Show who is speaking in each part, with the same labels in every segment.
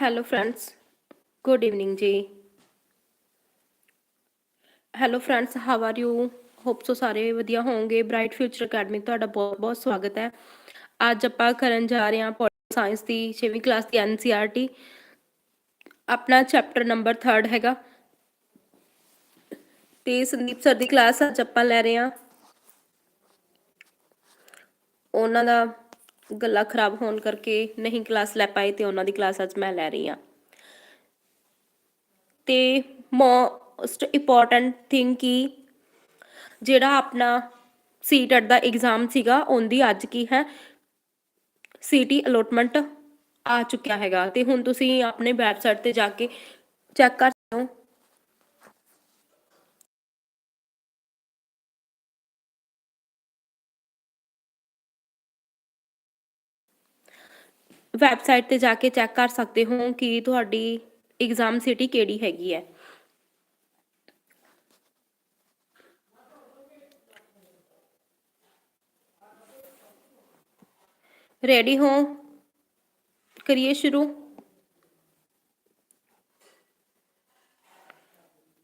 Speaker 1: Hello friends good evening ji hello friends how are you hope so ਸਾਰੇ ਵਧੀਆ ਹੋਵੋਗੇ bright future academy ਤੁਹਾਡਾ ਬਹੁਤ ਬਹੁਤ ਸਵਾਗਤ ਹੈ। ਅੱਜ ਆਪਾਂ ਕਰਨ ਜਾ ਰਹੇ ਹਾਂ ਪੋਲਿਟਿਕਲ ਸਾਇੰਸ ਦੀ 6ਵੀਂ ਕਲਾਸ ਦੀ ਐਨਸੀਆਰਟੀ ਆਪਣਾ ਚੈਪਟਰ ਨੰਬਰ 3 ਹੈਗਾ। ਤੇ ਸੰਦੀਪ ਸਰ ਦੀ ਕਲਾਸ ਅੱਜ ਆਪਾਂ ਲੈ ਰਹੇ ਹਾਂ। ਉਹਨਾਂ ਦਾ ਗੱਲਾ ਖਰਾਬ ਹੋਣ ਕਰਕੇ ਨਹੀਂ ਕਲਾਸ ਲੈ ਪਾਏ ਤੇ ਉਹਨਾਂ ਦੀ ਕਲਾਸ ਅੱਜ ਮੈਂ ਲੈ ਰਹੀ ਹਾਂ। ਤੇ ਮੋਸਟ ਇੰਪੋਰਟੈਂਟ ਥਿੰਗ ਕੀ, ਜਿਹੜਾ ਆਪਣਾ ਸੀਟੈਟ ਦਾ ਐਗਜ਼ਾਮ ਸੀਗਾ, ਉਹਦੀ ਅੱਜ ਕੀ ਹੈ? ਸੀਟੀ ਅਲੋਟਮੈਂਟ ਆ ਚੁੱਕਿਆ ਹੈਗਾ ਤੇ ਹੁਣ ਤੁਸੀਂ ਆਪਣੇ ਵੈਬਸਾਈਟ ਤੇ ਜਾ ਕੇ ਚੈੱਕ ਕਰ ਸਕਦੇ ਹੋ ਵੈਬਸਾਈਟ ਤੇ ਜਾ ਕੇ ਚੈੱਕ ਕਰ ਸਕਦੇ ਹੋ ਕਿ ਤੁਹਾਡੀ ਐਗਜ਼ਾਮ ਸਿਟੀ ਕਿਹੜੀ ਹੈਗੀ ਹੈ। ਰੈਡੀ ਹੋ? ਕਰੀਏ ਸ਼ੁਰੂ।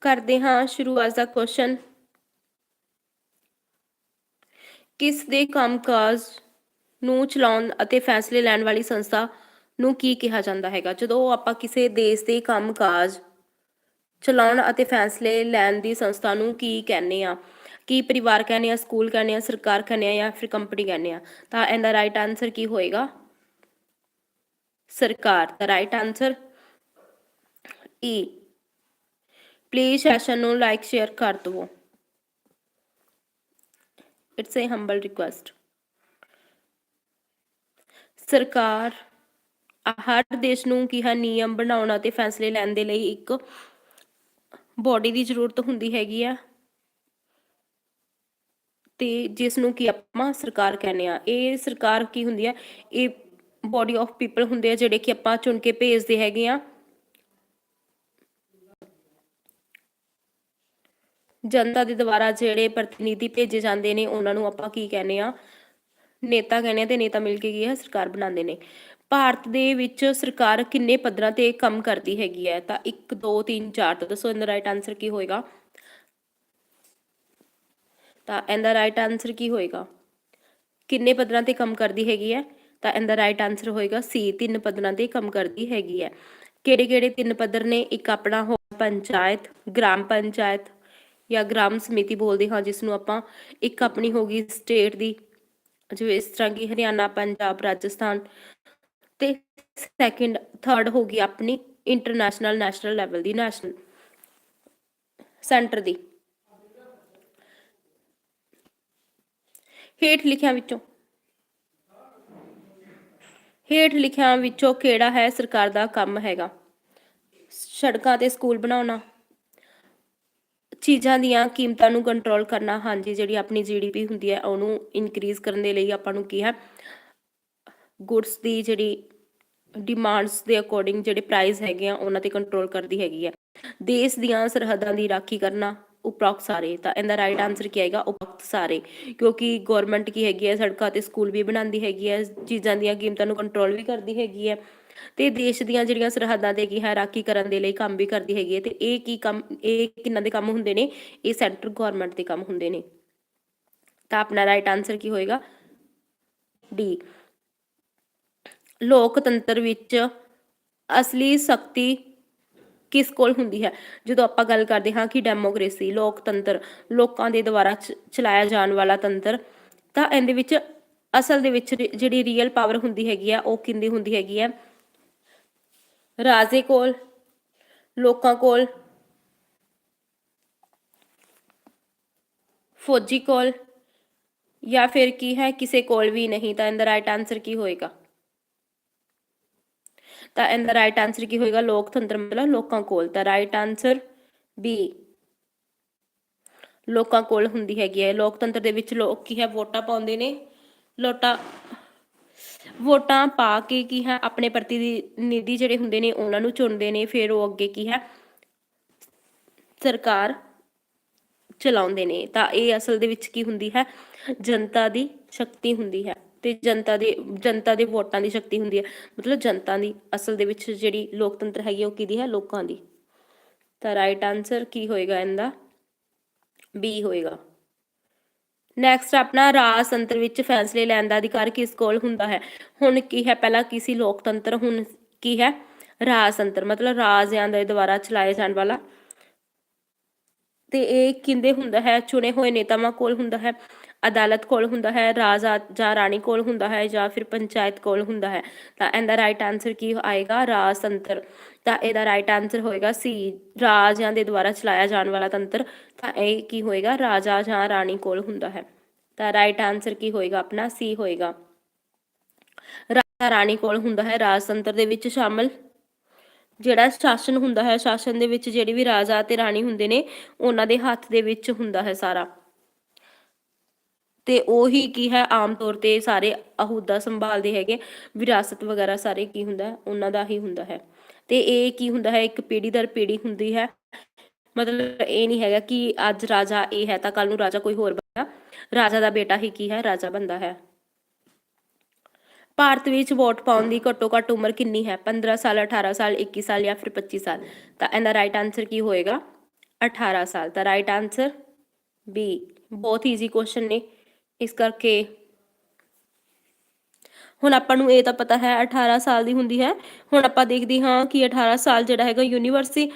Speaker 1: ਕਰਦੇ ਹਾਂ ਸ਼ੁਰੂ ਅੱਜ ਦਾ ਕੁਐਸਚਨ ਕਿਸ ਦੇ ਕੰਮਕਾਜ ਨੂੰ ਚਲਾਉਣ ਅਤੇ ਫੈਸਲੇ ਲੈਣ ਵਾਲੀ ਸੰਸਥਾ ਨੂੰ ਕੀ ਕਿਹਾ ਜਾਂਦਾ ਹੈਗਾ? ਜਦੋਂ ਆਪਾਂ ਕਿਸੇ ਦੇਸ਼ ਦੇ ਕੰਮਕਾਜ ਚਲਾਉਣ ਅਤੇ ਫੈਸਲੇ ਲੈਣ ਦੀ ਸੰਸਥਾ ਨੂੰ ਕੀ ਕਹਿੰਦੇ ਆ ਕੀ ਪਰਿਵਾਰ ਕਹਿੰਦੇ ਆ ਸਕੂਲ ਕਹਿੰਦੇ ਆ ਸਰਕਾਰ ਕਹਿੰਦੇ ਆ ਜਾਂ ਫਿਰ ਕੰਪਨੀ ਕਹਿੰਦੇ ਆ ਤਾਂ ਇਹਦਾ ਰਾਈਟ ਆਨਸਰ ਕੀ ਹੋਏਗਾ? ਸਰਕਾਰ। ਦਾ ਰਾਈਟ ਆਨਸਰ ਈ ਪਲੀਜ਼ ਸੈਸ਼ਨ ਨੂੰ ਲਾਈਕ ਸ਼ੇਅਰ ਕਰ ਦਿਵੋ। ਇਟਸ ਅ ਹੰਬਲ ਰਿਕੁਐਸਟ ਸਰਕਾਰ ਹਰ ਦੇਸ਼ ਨੂੰ ਕੀ ਨਿਯਮ ਬਣਾਉਣ ਅਤੇ ਫੈਸਲੇ ਲੈਣ ਦੇ ਲਈ ਇੱਕ ਬੋਡੀ ਦੀ ਜ਼ਰੂਰਤ ਹੁੰਦੀ ਹੈਗੀ ਆ। ਤੇ ਜਿਸ ਨੂੰ ਕੀ ਆਪਾਂ ਸਰਕਾਰ ਕਹਿੰਦੇ ਆ, ਇਹ ਸਰਕਾਰ ਕੀ ਹੁੰਦੀ ਆ, ਇਹ ਬੋਡੀ ਆਫ ਪੀਪਲ ਹੁੰਦੇ ਆ ਜਿਹੜੇ ਕਿ ਆਪਾਂ ਚੁਣ ਕੇ ਭੇਜਦੇ ਹੈਗੇ ਆ। ਜਨਤਾ ਦੇ ਦੁਆਰਾ ਜਿਹੜੇ ਪ੍ਰਤੀਨਿਧੀ ਭੇਜੇ ਜਾਂਦੇ ਨੇ, ਉਹਨਾਂ ਨੂੰ ਆਪਾਂ ਕੀ ਕਹਿੰਦੇ ਆ ਨੇਤਾ ਕਹਿੰਦੇ ਆ ਤੇ ਨੇਤਾ ਮਿਲ ਕੇ ਕੀ ਹੈ, ਸਰਕਾਰ ਬਣਾਉਂਦੇ ਨੇ। ਭਾਰਤ ਦੇ ਵਿੱਚ ਸਰਕਾਰ ਕਿੰਨੇ ਪੱਧਰਾਂ ਤੇ ਕੰਮ ਕਰਦੀ ਹੈਗੀ ਹੈ? ਤਾਂ 1 2 3 4 ਤਾਂ ਦੱਸੋ ਇਹਦਾ ਰਾਈਟ ਆਨਸਰ ਕੀ ਹੋਏਗਾ? ਤਾਂ ਇਹਦਾ ਰਾਈਟ ਆਨਸਰ ਕੀ ਹੋਏਗਾ? ਕਿੰਨੇ ਪੱਧਰਾਂ ਤੇ ਕੰਮ ਕਰਦੀ ਹੈਗੀ ਹੈ? ਤਾਂ ਇਹਦਾ ਰਾਈਟ ਆਨਸਰ ਹੋਏਗਾ ਸੀ, ਤਿੰਨ ਪੱਧਰਾਂ ਤੇ ਕੰਮ ਕਰਦੀ ਹੈਗੀ ਹੈ। ਕਿਹੜੇ ਕਿਹੜੇ ਤਿੰਨ ਪੱਧਰ ਨੇ? ਇੱਕ ਆਪਣਾ ਹੋ ਪੰਚਾਇਤ, ਗ੍ਰਾਮ ਪੰਚਾਇਤ ਜਾਂ ਗ੍ਰਾਮ ਸਮਿਤੀ ਬੋਲਦੇ ਹਾਂ ਜਿਸ ਨੂੰ ਆਪਾਂ। ਇੱਕ ਆਪਣੀ ਹੋ ਗਈ ਸਟੇਟ ਦੀ। ਜਿਵੇਂ ਇਸ ਤਰ੍ਹਾਂ ਕੀ ਹਰਿਆਣਾ, ਪੰਜਾਬ, ਰਾਜਸਥਾਨ ਤੇ ਸੈਕਿੰਡ ਥਰਡ ਹੋ ਗਈ ਆਪਣੀ ਇੰਟਰਨੈਸ਼ਨਲ ਨੈਸ਼ਨਲ ਲੈਵਲ ਦੀ ਨੈਸ਼ਨਲ ਸੈਂਟਰ ਦੀ। ਹੇਠ ਲਿਖਿਆਂ ਵਿੱਚੋਂ, ਹੇਠ ਲਿਖਿਆਂ ਵਿੱਚੋਂ ਕਿਹੜਾ ਹੈ ਸਰਕਾਰ ਦਾ ਕੰਮ ਹੈਗਾ? ਸੜਕਾਂ ਤੇ ਸਕੂਲ ਬਣਾਉਣਾ ਚੀਜ਼ਾਂ ਦੀਆਂ ਕੀਮਤਾਂ ਨੂੰ ਕੰਟਰੋਲ ਕਰਨਾ, ਹਾਂਜੀ, ਜਿਹੜੀ ਆਪਣੀ ਜੀਡੀਪੀ ਹੁੰਦੀ ਹੈ, ਉਹਨੂੰ ਇਨਕਰੀਜ਼ ਕਰਨ ਦੇ ਲਈ ਆਪਾਂ ਨੂੰ ਕੀ ਹੈ ਗੁੱਡਸ ਦੀ ਜਿਹੜੀ ਡਿਮਾਂਡਸ ਦੇ ਅਕੋਰਡਿੰਗ ਜਿਹੜੇ ਪ੍ਰਾਈਸ ਹੈਗੇ ਆ, ਉਹਨਾਂ ਤੇ ਕੰਟਰੋਲ ਕਰਦੀ ਹੈਗੀ ਹੈ। ਦੇਸ਼ ਦੀਆਂ ਸਰਹੱਦਾਂ ਦੀ ਰਾਖੀ ਕਰਨਾ, ਉਪਰੋਕਤ ਸਾਰੇ, ਤਾਂ ਇਹਦਾ ਰਾਈਟ ਆਨਸਰ ਕੀ ਆਏਗਾ, ਉਪਰੋਕਤ ਸਾਰੇ, ਕਿਉਂਕਿ ਗਵਰਨਮੈਂਟ ਕੀ ਹੈਗੀ ਹੈ, ਸੜਕਾਂ ਤੇ ਸਕੂਲ ਵੀ ਬਣਾਉਂਦੀ ਹੈਗੀ ਹੈ, ਚੀਜ਼ਾਂ ਦੀਆਂ ਕੀਮਤਾਂ ਨੂੰ ਕੰਟਰੋਲ ਵੀ ਕਰਦੀ ਹੈਗੀ ਹੈ। ਤੇ ਦੇਸ਼ ਦੀਆਂ ਜਿਹੜੀਆਂ ਸਰਹੱਦਾਂ ਦੇ ਕੀ ਹੈ ਰਾਖੀ ਕਰਨ ਦੇ ਲਈ ਕੰਮ ਵੀ ਕਰਦੀ ਹੈਗੀ ਹੈ ਤੇ ਇਹ ਕੀ ਕੰਮ, ਇਹ ਕਿੰਨਾਂ ਦੇ ਕੰਮ ਹੁੰਦੇ ਨੇ? ਇਹ ਸੈਂਟਰ ਗਵਰਨਮੈਂਟ ਦੇ ਕੰਮ ਹੁੰਦੇ ਨੇ। ਤਾਂ ਆਪਣਾ ਰਾਈਟ ਆਨਸਰ ਕੀ ਹੋਏਗਾ? ਡੀ ਲੋਕਤੰਤਰ ਵਿੱਚ ਅਸਲੀ ਸ਼ਕਤੀ ਕਿਸ ਕੋਲ ਹੁੰਦੀ ਹੈ? ਜਦੋਂ ਆਪਾਂ ਗੱਲ ਕਰਦੇ ਹਾਂ ਕਿ ਡੈਮੋਕ੍ਰੇਸੀ ਲੋਕਤੰਤਰ, ਲੋਕਾਂ ਦੇ ਦੁਆਰਾ ਚਲਾਇਆ ਜਾਣ ਵਾਲਾ ਤੰਤਰ, ਤਾਂ ਇਹਦੇ ਵਿੱਚ ਅਸਲ ਦੇ ਵਿੱਚ ਜਿਹੜੀ ਰੀਅਲ ਪਾਵਰ ਹੁੰਦੀ ਹੈਗੀ ਆ ਉਹ ਕਿੰਦੀ ਹੁੰਦੀ ਹੈਗੀ ਆ ਰਾਜੇ ਕੋਲ, ਲੋਕਾਂ ਕੋਲ, ਫੌਜੀ ਕੋਲ, ਜਾਂ ਫਿਰ ਕੀ ਹੈ, ਕਿਸੇ ਕੋਲ ਵੀ ਨਹੀਂ, ਤਾਂ ਇਹਦਾ ਰਾਈਟ ਆਨਸਰ ਕੀ ਹੋਏਗਾ? ਤਾਂ ਇਹਦਾ ਰਾਈਟ ਆਨਸਰ ਕੀ ਹੋਏਗਾ? ਲੋਕਤੰਤਰ ਮਤਲਬ ਲੋਕਾਂ ਕੋਲ, ਤਾਂ ਰਾਈਟ ਆਨਸਰ ਬੀ ਲੋਕਾਂ ਕੋਲ ਹੁੰਦੀ ਹੈਗੀ ਹੈ। ਲੋਕਤੰਤਰ ਦੇ ਵਿੱਚ ਲੋਕ ਕੀ ਹੈ, ਵੋਟਾਂ ਪਾਉਂਦੇ ਨੇ, ਲੋਟਾ ਵੋਟਾਂ ਪਾ ਕੇ ਕੀ ਹੈ, ਆਪਣੇ ਪ੍ਰਤੀਨਿਧੀ ਜਿਹੜੇ ਹੁੰਦੇ ਨੇ, ਉਹਨਾਂ ਨੂੰ ਚੁਣਦੇ ਨੇ, ਫਿਰ ਉਹ ਅੱਗੇ ਕੀ ਹੈ, ਸਰਕਾਰ ਚਲਾਉਂਦੇ ਨੇ। ਤਾਂ ਇਹ ਅਸਲ ਦੇ ਵਿੱਚ ਕੀ ਹੁੰਦੀ ਹੈ, ਜਨਤਾ ਦੀ ਸ਼ਕਤੀ ਹੁੰਦੀ ਹੈ ਤੇ ਜਨਤਾ ਦੇ ਜਨਤਾ ਦੇ ਵੋਟਾਂ ਦੀ ਸ਼ਕਤੀ ਹੁੰਦੀ ਹੈ। ਮਤਲਬ ਜਨਤਾ ਦੀ ਅਸਲ ਦੇ ਵਿੱਚ ਜਿਹੜੀ ਲੋਕਤੰਤਰ ਹੈਗੀ ਉਹ ਕਿਹਦੀ ਹੈ, ਲੋਕਾਂ ਦੀ। ਤਾਂ ਰਾਈਟ ਆਨਸਰ ਕੀ ਹੋਏਗਾ ਇਹਦਾ? ਬੀ ਹੋਏਗਾ। ਨੈਕਸਟ ਆਪਣਾ ਰਾਜਤੰਤਰ ਵਿੱਚ ਫੈਸਲੇ ਲੈਣ ਦਾ ਅਧਿਕਾਰ ਕਿਸ ਕੋਲ ਹੁੰਦਾ ਹੈ? ਹੁਣ ਕੀ ਹੈ? ਪਹਿਲਾਂ ਕੀ ਸੀ ਲੋਕਤੰਤਰ? ਹੁਣ ਕੀ ਹੈ? ਰਾਜਤੰਤਰ ਮਤਲਬ ਰਾਜਿਆਂ ਦੇ ਦੁਆਰਾ ਚਲਾਏ ਜਾਣ ਵਾਲਾ। ਤੇ ਇਹ ਕਿੰਦੇ ਹੁੰਦਾ ਹੈ? ਚੁਣੇ ਹੋਏ ਨੇਤਾਵਾਂ ਕੋਲ ਹੁੰਦਾ ਹੈ। ਅਦਾਲਤ ਕੋਲ ਹੁੰਦਾ ਹੈ, ਰਾਜਾ ਜਾਂ ਰਾਣੀ ਕੋਲ ਹੁੰਦਾ ਹੈ ਜਾਂ ਫਿਰ ਪੰਚਾਇਤ ਕੋਲ ਹੁੰਦਾ ਹੈ, ਤਾਂ ਇਹਦਾ ਰਾਈਟ ਆਨਸਰ ਕੀ ਆਏਗਾ? ਰਾਜਤੰਤਰ ਤਾਂ ਇਹਦਾ ਰਾਈਟ ਆਨਸਰ ਹੋਏਗਾ ਸੀ, ਰਾਜਿਆਂ ਦੇ ਦੁਆਰਾ ਚਲਾਇਆ ਜਾਣ ਵਾਲਾ ਤੰਤਰ। ਤਾਂ ਇਹ ਕੀ ਹੋਏਗਾ? ਰਾਜਾ ਜਾਂ ਰਾਣੀ ਕੋਲ ਹੁੰਦਾ ਹੈ। ਤਾਂ ਰਾਈਟ ਆਨਸਰ ਕੀ ਹੋਏਗਾ? ਆਪਣਾ ਸੀ ਹੋਏਗਾ। ਰਾਜਾ ਰਾਣੀ ਕੋਲ ਹੁੰਦਾ ਹੈ ਰਾਜਤੰਤਰ ਦੇ ਵਿੱਚ ਸ਼ਾਮਲ। ਜਿਹੜਾ ਸ਼ਾਸਨ ਹੁੰਦਾ ਹੈ, ਸ਼ਾਸਨ ਦੇ ਵਿੱਚ ਜਿਹੜੀ ਵੀ ਰਾਜਾ ਤੇ ਰਾਣੀ ਹੁੰਦੇ ਨੇ, ਉਹਨਾਂ ਦੇ ਹੱਥ ਦੇ ਵਿੱਚ ਹੁੰਦਾ ਹੈ ਸਾਰਾ। ਤੇ ਉਹੀ ਕੀ ਹੈ ਆਮ ਤੌਰ ਤੇ ਸਾਰੇ ਅਹੁਦਾ ਸੰਭਾਲਦੇ ਹੈਗੇ। ਵਿਰਾਸਤ ਵਗੈਰਾ ਸਾਰੇ ਕੀ ਹੁੰਦਾ ਹੈ, ਉਹਨਾਂ ਦਾ ਹੀ ਹੁੰਦਾ ਹੈ। ਤੇ ਇਹ ਕੀ ਹੁੰਦਾ ਹੈ ਇੱਕ ਪੀੜ੍ਹੀ ਦਰ ਪੀੜ੍ਹੀ ਹੁੰਦੀ ਹੈ। ਮਤਲਬ ਇਹ ਨਹੀਂ ਹੈਗਾ ਕਿ ਅੱਜ ਰਾਜਾ ਇਹ ਹੈ ਤਾਂ ਕੱਲ ਨੂੰ ਰਾਜਾ ਕੋਈ ਹੋਰ ਬਣਦਾ। ਰਾਜਾ ਦਾ ਬੇਟਾ ਹੀ ਕੀ ਹੈ ਰਾਜਾ ਬੰਦਾ ਹੈ। ਭਾਰਤ ਵਿੱਚ ਵੋਟ ਪਾਉਣ ਦੀ ਘੱਟੋ ਘੱਟ ਉਮਰ ਕਿੰਨੀ ਹੈ? 15 ਸਾਲ 18 ਸਾਲ 21 ਸਾਲ ਜਾਂ ਫਿਰ 25 ਸਾਲ? ਤਾਂ ਇਹਦਾ ਰਾਈਟ ਆਨਸਰ ਕੀ ਹੋਏਗਾ? 18 ਸਾਲ। ਤਾਂ ਰਾਈਟ ਆਨਸਰ ਬੀ ਬਹੁਤ ਈਜ਼ੀ ਕੁਐਸਚਨ ਨੇ। ਇਸ ਕਰਕੇ ਹੁਣ ਆਪਾਂ ਨੂੰ ਇਹ ਤਾਂ ਪਤਾ ਹੈ 18 ਸਾਲ ਦੀ ਹੁੰਦੀ ਹੈ। ਹੁਣ ਆਪਾਂ ਦੇਖਦੇ ਹਾਂ ਕਿ 18 ਸਾਲ ਜਿਹੜਾ ਹੈਗਾ ਯੂਨੀਵਰਸਿਟੀ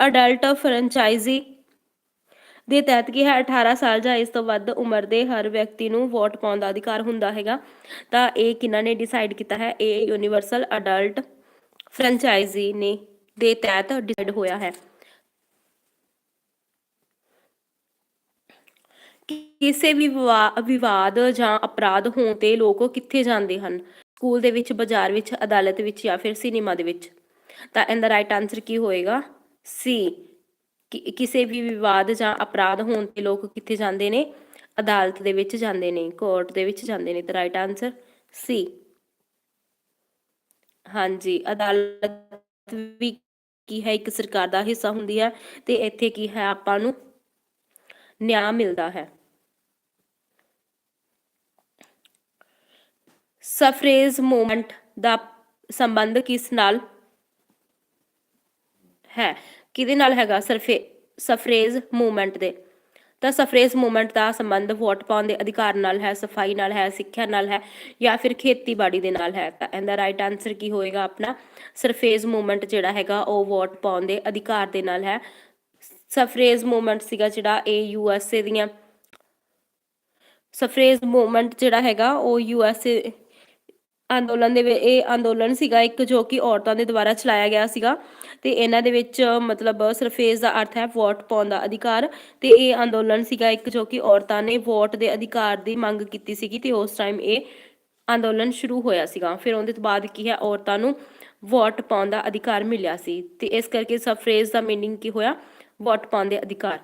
Speaker 1: ਅਡਲਟ ਫਰੈਂਚਾਈਜ਼ੀ ਦੇ ਤਹਿਤ ਕੀ ਹੈ। 18 ਸਾਲ ਜਾਂ ਇਸ ਤੋਂ ਵੱਧ ਉਮਰ ਦੇ ਹਰ ਵਿਅਕਤੀ ਨੂੰ ਵੋਟ ਪਾਉਣ ਦਾ ਅਧਿਕਾਰ ਹੁੰਦਾ ਹੈਗਾ। ਤਾਂ ਇਹ ਕਿਹਨਾਂ ਨੇ ਡਿਸਾਈਡ ਕੀਤਾ ਹੈ? ਇਹ ਯੂਨੀਵਰਸਲ ਅਡਲਟ ਫਰੈਂਚਾਈਜ਼ੀ ਨੇ ਦੇ ਤਹਿਤ ਡਿਸਾਈਡ ਹੋਇਆ ਹੈ। ਕਿਸੇ ਵੀ ਵਿਵਾ- ਵਿਵਾਦ ਜਾਂ ਅਪਰਾਧ ਹੋਣ ਤੇ ਲੋਕ ਕਿੱਥੇ ਜਾਂਦੇ ਹਨ? ਸਕੂਲ ਦੇ ਵਿੱਚ, ਬਾਜ਼ਾਰ ਵਿੱਚ, ਅਦਾਲਤ ਵਿੱਚ ਜਾਂ ਫਿਰ ਸਿਨੇਮਾ ਦੇ ਵਿੱਚ? ਤਾਂ ਇਹਦਾ ਰਾਈਟ ਆਨਸਰ ਕੀ ਹੋਏਗਾ? ਸੀ ਕਿ, ਕਿਸੇ ਵੀ ਵਿਵਾਦ ਜਾਂ ਅਪਰਾਧ ਹੋਣ ਤੇ ਲੋਕ ਕਿੱਥੇ ਜਾਂਦੇ ਨੇ? ਅਦਾਲਤ ਦੇ ਵਿੱਚ ਜਾਂਦੇ ਨੇ, ਕੋਰਟ ਦੇ ਵਿੱਚ ਜਾਂਦੇ ਨੇ ਤਾਂ ਰਾਈਟ ਆਨਸਰ ਸੀ ਹਾਂਜੀ, ਅਦਾਲਤ ਵੀ ਕੀ ਹੈ? ਇੱਕ ਸਰਕਾਰ ਦਾ ਹਿੱਸਾ ਹੁੰਦੀ ਹੈ ਤੇ ਇੱਥੇ ਕੀ ਹੈ? ਆਪਾਂ ਨੂੰ ਨਿਆਂ ਮਿਲਦਾ ਹੈ। ਸਫਰੇਜ ਮੂਵਮੈਂਟ ਦਾ ਸੰਬੰਧ ਕਿਸ ਨਾਲ ਹੈ? ਕਿਹਦੇ ਨਾਲ ਹੈਗਾ ਸਰਫੇ ਸਫਰੇਜ ਮੂਵਮੈਂਟ ਦੇ? ਤਾਂ ਸਫਰੇਜ ਮੂਵਮੈਂਟ ਦਾ ਸੰਬੰਧ ਵੋਟ ਪਾਉਣ ਦੇ ਅਧਿਕਾਰ ਨਾਲ ਹੈ, ਸਫ਼ਾਈ ਨਾਲ ਹੈ, ਸਿੱਖਿਆ ਨਾਲ ਹੈ ਜਾਂ ਫਿਰ ਖੇਤੀਬਾੜੀ ਦੇ ਨਾਲ ਹੈ? ਤਾਂ ਇਹਦਾ ਰਾਈਟ ਆਨਸਰ ਕੀ ਹੋਏਗਾ ਆਪਣਾ? ਸਰਫੇਜ ਮੂਵਮੈਂਟ ਜਿਹੜਾ ਹੈਗਾ ਉਹ ਵੋਟ ਪਾਉਣ ਦੇ ਅਧਿਕਾਰ ਦੇ ਨਾਲ ਹੈ। ਸਫਰੇਜ ਮੂਵਮੈਂਟ ਸੀਗਾ ਜਿਹੜਾ ਇਹ ਯੂ ਐਸ ਏ ਦੀਆਂ। ਸਫਰੇਜ ਮੂਵਮੈਂਟ ਜਿਹੜਾ ਹੈਗਾ ਉਹ ਯੂ ਐਸ ਏ ਅੰਦੋਲਨ ਦੇ ਇਹ ਅੰਦੋਲਨ ਸੀਗਾ ਇੱਕ ਜੋ ਕਿ ਔਰਤਾਂ ਦੇ ਦੁਆਰਾ ਚਲਾਇਆ ਗਿਆ ਸੀਗਾ ਤੇ ਇਹਨਾਂ ਦੇ ਵਿੱਚ ਮਤਲਬ ਸਰਫੇਸ ਦਾ ਅਰਥ ਹੈ ਵੋਟ ਪਾਉਣ ਦਾ ਅਧਿਕਾਰ ਤੇ ਇਹ ਅੰਦੋਲਨ ਸੀਗਾ ਇੱਕ ਜੋ ਕਿ ਔਰਤਾਂ ਨੇ ਵੋਟ ਦੇ ਅਧਿਕਾਰ ਦੀ ਮੰਗ ਕੀਤੀ ਸੀਗੀ ਤੇ ਉਸ ਟਾਈਮ ਇਹ ਅੰਦੋਲਨ ਸ਼ੁਰੂ ਹੋਇਆ ਸੀਗਾ। ਫਿਰ ਉਹਦੇ ਤੋਂ ਬਾਅਦ ਕੀ ਹੈ, ਔਰਤਾਂ ਨੂੰ ਵੋਟ ਪਾਉਣ ਦਾ ਅਧਿਕਾਰ ਮਿਲਿਆ ਸੀ ਤੇ ਇਸ ਕਰਕੇ ਸਫਰੇਜ ਦਾ ਮੀਨਿੰਗ ਕੀ ਹੋਇਆ? ਵੋਟ ਪਾਉਣ ਦੇ ਅਧਿਕਾਰ।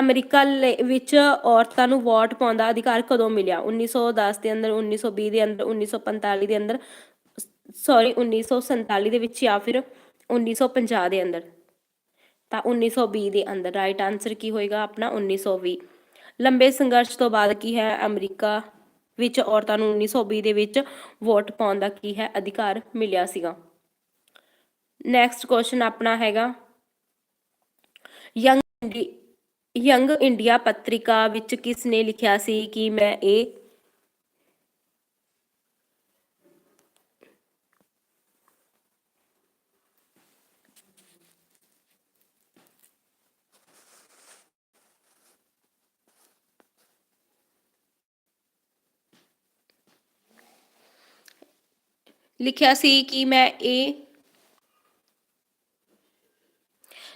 Speaker 1: ਅਮਰੀਕਾ ਲੇ- ਵਿੱਚ ਔਰਤਾਂ ਨੂੰ ਵੋਟ ਪਾਉਣ ਦਾ ਅਧਿਕਾਰ ਕਦੋਂ ਮਿਲਿਆ? 1910 ਦੇ ਅੰਦਰ 1920 ਦੇ ਅੰਦਰ 1945 ਦੇ ਅੰਦਰ ਸੌਰੀ 1947 ਦੇ ਵਿੱਚ ਜਾਂ ਫਿਰ 1950 ਦੇ ਅੰਦਰ? ਤਾਂ 1920 ਦੇ ਅੰਦਰ ਰਾਈਟ ਆਨਸਰ ਕੀ ਹੋਏਗਾ? ਆਪਣਾ 1920 ਲੰਬੇ ਸੰਘਰਸ਼ ਤੋਂ ਬਾਅਦ ਕੀ ਹੈ? ਅਮਰੀਕਾ ਵਿੱਚ ਔਰਤਾਂ ਨੂੰ 1920 ਦੇ ਵਿੱਚ ਵੋਟ ਪਾਉਣ ਦਾ ਕੀ ਹੈ? ਅਧਿਕਾਰ ਮਿਲਿਆ ਸੀਗਾ। ਨੈਕਸਟ ਕੁਐਸਚਨ ਆਪਣਾ ਹੈਗਾ। ਯੰਗ ਯੰਗ ਇੰਡੀਆ ਪੱਤਰਿਕਾ ਵਿੱਚ ਕਿਸ ਨੇ ਲਿਖਿਆ ਸੀ ਕਿ ਮੈਂ ਇਹ ਲਿਖਿਆ ਸੀ ਕਿ ਮੈਂ ਇਹ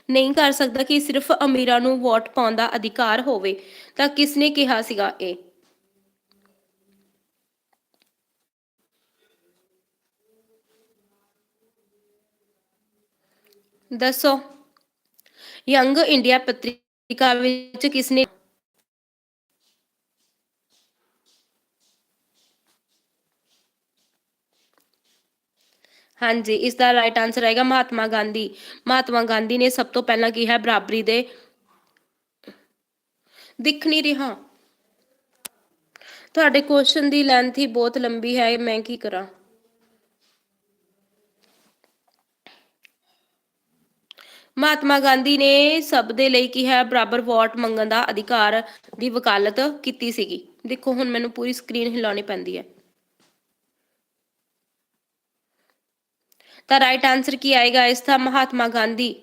Speaker 1: ਨਹੀਂ ਕਰ ਸਕਦਾ ਕਿ ਸਿਰਫ ਅਮੀਰਾਂ ਨੂੰ ਵੋਟ ਪਾਉਣ ਦਾ ਅਧਿਕਾਰ ਹੋਵੇ। ਤਾਂ ਕਿਸ ਨੇ ਕਿਹਾ ਸੀਗਾ ਇਹ? ਦੱਸੋ। ਯੰਗ ਇੰਡੀਆ ਪੱਤਰਿਕਾ ਵਿੱਚ ਕਿਸ ਨੇ ਹਾਂਜੀ, ਇਸ ਦਾ ਰਾਈਟ ਆਨਸਰ ਆਏਗਾ ਮਹਾਤਮਾ ਗਾਂਧੀ। ਮਹਾਤਮਾ ਗਾਂਧੀ ਨੇ ਸਭ ਤੋਂ ਪਹਿਲਾਂ ਕੀ ਹੈ ਬਰਾਬਰੀ ਦੇ ਦਿਖ ਨਹੀਂ ਰਿਹਾ। ਤੁਹਾਡੇ ਕੁਐਸਚਨ ਦੀ ਲੈਂਥ ਹੀ ਬਹੁਤ ਲੰਬੀ ਹੈ, ਮੈਂ ਕੀ ਕਰਾਂ? ਮਹਾਤਮਾ ਗਾਂਧੀ ਨੇ ਸਭ ਦੇ ਲਈ ਕੀ ਹੈ ਬਰਾਬਰ ਵੋਟ ਮੰਗਣ ਦਾ ਅਧਿਕਾਰ ਦੀ ਵਕਾਲਤ ਕੀਤੀ ਸੀਗੀ। ਦੇਖੋ, ਹੁਣ ਮੈਨੂੰ ਪੂਰੀ ਸਕਰੀਨ ਹਿਲਾਉਣੀ ਪੈਂਦੀ ਹੈ। ਤਾਂ ਰਾਈਟ ਆਨਸਰ ਕੀ ਆਏਗਾ? ਇਸ ਦਾ ਮਹਾਤਮਾ ਗਾਂਧੀ।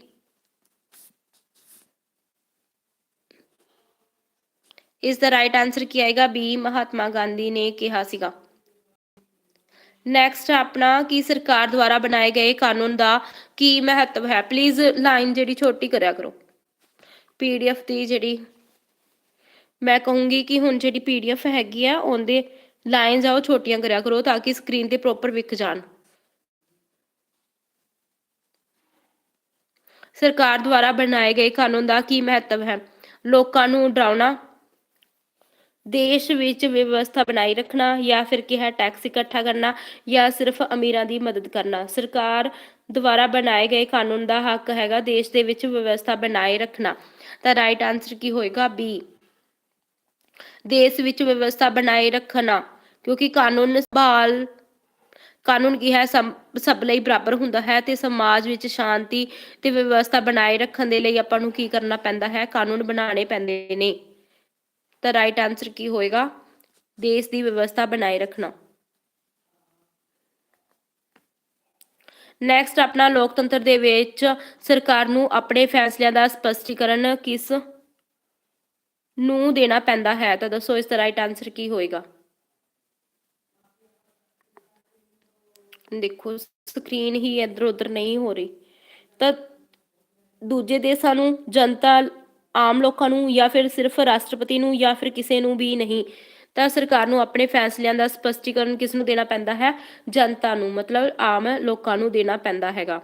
Speaker 1: ਇਸ ਦਾ ਰਾਈਟ ਆਨਸਰ ਕੀ ਆਏਗਾ? ਬੀ, ਮਹਾਤਮਾ ਗਾਂਧੀ ਨੇ ਕਿਹਾ ਸੀਗਾ। ਨੈਕਸਟ ਆਪਣਾ ਕੀ ਸਰਕਾਰ ਦੁਆਰਾ ਬਣਾਏ ਗਏ ਕਾਨੂੰਨ ਦਾ ਕੀ ਮਹੱਤਵ ਹੈ? ਪਲੀਜ਼ ਲਾਈਨ ਜਿਹੜੀ ਛੋਟੀ ਕਰਿਆ ਕਰੋ। ਪੀਡੀਐਫ ਦੀ ਜਿਹੜੀ ਮੈਂ ਕਹੂੰਗੀ ਕਿ ਹੁਣ ਜਿਹੜੀ ਪੀਡੀਐਫ ਹੈਗੀ ਆ, ਉਹਦੇ ਲਾਈਨਸ ਆ ਉਹ ਛੋਟੀਆਂ ਕਰਿਆ ਕਰੋ ਤਾਂ ਕਿ ਸਕਰੀਨ ਤੇ ਪ੍ਰੋਪਰ ਵਿਖ ਜਾਣ। ਸਰਕਾਰ ਦੁਆਰਾ ਬਣਾਏ ਗਏ ਕਾਨੂੰਨ ਦਾ ਕੀ ਮਹੱਤਵ ਹੈ? ਲੋਕਾਂ ਨੂੰ ਡਰਾਉਣਾ, ਦੇਸ਼ ਵਿੱਚ ਵਿਵਸਥਾ ਬਣਾਈ ਰੱਖਣਾ ਜਾਂ ਫਿਰ ਕੀ ਟੈਕਸ ਇਕੱਠਾ ਕਰਨਾ ਜਾਂ ਸਿਰਫ ਅਮੀਰਾਂ ਦੀ ਮਦਦ ਕਰਨਾ? ਸਰਕਾਰ ਦੁਆਰਾ ਬਣਾਏ ਗਏ ਕਾਨੂੰਨ ਦਾ ਹੱਕ ਹੈਗਾ ਦੇਸ਼ ਦੇ ਵਿੱਚ ਵਿਵਸਥਾ ਬਣਾਏ ਰੱਖਣਾ। ਤਾਂ ਰਾਈਟ ਆਨਸਰ ਕੀ ਹੋਏਗਾ? ਬੀ ਦੇਸ਼ ਵਿੱਚ ਵਿਵਸਥਾ ਬਣਾਏ ਰੱਖਣਾ, ਕਿਉਂਕਿ ਕਾਨੂੰਨ ਸੰਭਾਲ ਕਾਨੂੰਨ ਕੀ ਹੈ? ਸਮ- ਸਭ ਲਈ ਬਰਾਬਰ ਹੁੰਦਾ ਹੈ ਤੇ ਸਮਾਜ ਵਿੱਚ ਸ਼ਾਂਤੀ ਤੇ ਵਿਵਸਥਾ ਬਣਾਏ ਰੱਖਣ ਦੇ ਲਈ ਆਪਾਂ ਨੂੰ ਕੀ ਕਰਨਾ ਪੈਂਦਾ ਹੈ? ਕਾਨੂੰਨ ਬਣਾਉਣੇ ਪੈਂਦੇ ਨੇ। ਤਾਂ ਰਾਈਟ ਆਨਸਰ ਕੀ ਹੋਏਗਾ? ਦੇਸ਼ ਦੀ ਵਿਵਸਥਾ ਬਣਾਏ ਰੱਖਣਾ। ਨੈਕਸਟ ਆਪਣਾ ਲੋਕਤੰਤਰ ਦੇ ਵਿੱਚ ਸਰਕਾਰ ਨੂੰ ਆਪਣੇ ਫੈਸਲਿਆਂ ਦਾ ਸਪਸ਼ਟੀਕਰਨ ਕਿਸ ਨੂੰ ਦੇਣਾ ਪੈਂਦਾ ਹੈ? ਤਾਂ ਦੱਸੋ ਇਸ ਦਾ ਰਾਈਟ ਆਨਸਰ ਕੀ ਹੋਏਗਾ? ਦੇਖੋ ਸਕਰੀਨ ਹੀ ਇੱਧਰ ਉੱਧਰ ਨਹੀਂ ਹੋ ਰਹੀ। ਤਾਂ ਦੂਜੇ ਦੇਸ਼ਾਂ ਨੂੰ ਜਨਤਾ, ਆਮ ਲੋਕਾਂ ਨੂੰ ਜਾਂ ਫਿਰ ਸਿਰਫ ਰਾਸ਼ਟਰਪਤੀ ਨੂੰ ਜਾਂ ਫਿਰ ਕਿਸੇ ਨੂੰ ਵੀ ਨਹੀਂ, ਤਾਂ ਸਰਕਾਰ ਨੂੰ ਆਪਣੇ ਫੈਸਲਿਆਂ ਦਾ ਸਪਸ਼ਟੀਕਰਨ ਕਿਸ ਨੂੰ ਦੇਣਾ ਪੈਂਦਾ ਹੈ? ਜਨਤਾ ਨੂੰ, ਮਤਲਬ ਆਮ ਲੋਕਾਂ ਨੂੰ ਦੇਣਾ ਪੈਂਦਾ ਹੈਗਾ।